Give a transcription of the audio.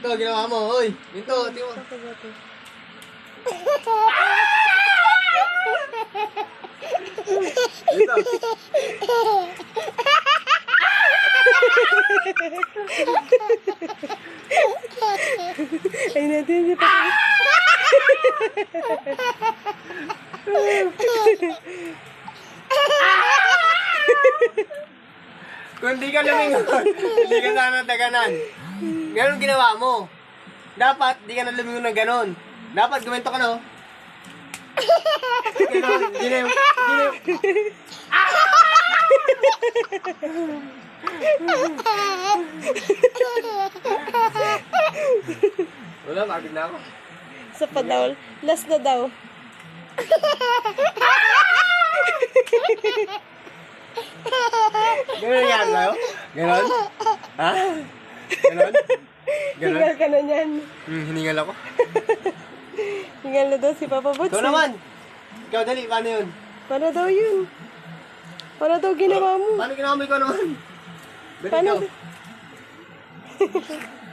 Ito, ginawa mo. Hoy, ito, tingnan mo. Ito. Ay, natin si Papa. Kung hindi ka lumingon, hindi ka sana taganan. Ganon ginawa mo. Dapat, di ka na lumingon ng ganon. Dapat, gumento ka na yung, hindi na yung, Wala, pagod na ako. Sa pa daw. Last na daw. Ganon yan, sa'yo? Ganon? Ha? Ganon? Ganon? Hingal ka na niyan. Hmm, hiningal ako. Hingal na daw si Papa Butch. Ikaw naman. Ikaw, dali, paano yun? Paano daw yun? Paano daw ginawa mo? Paano ginawa mo ikaw naman? Dali, Paano? ikaw.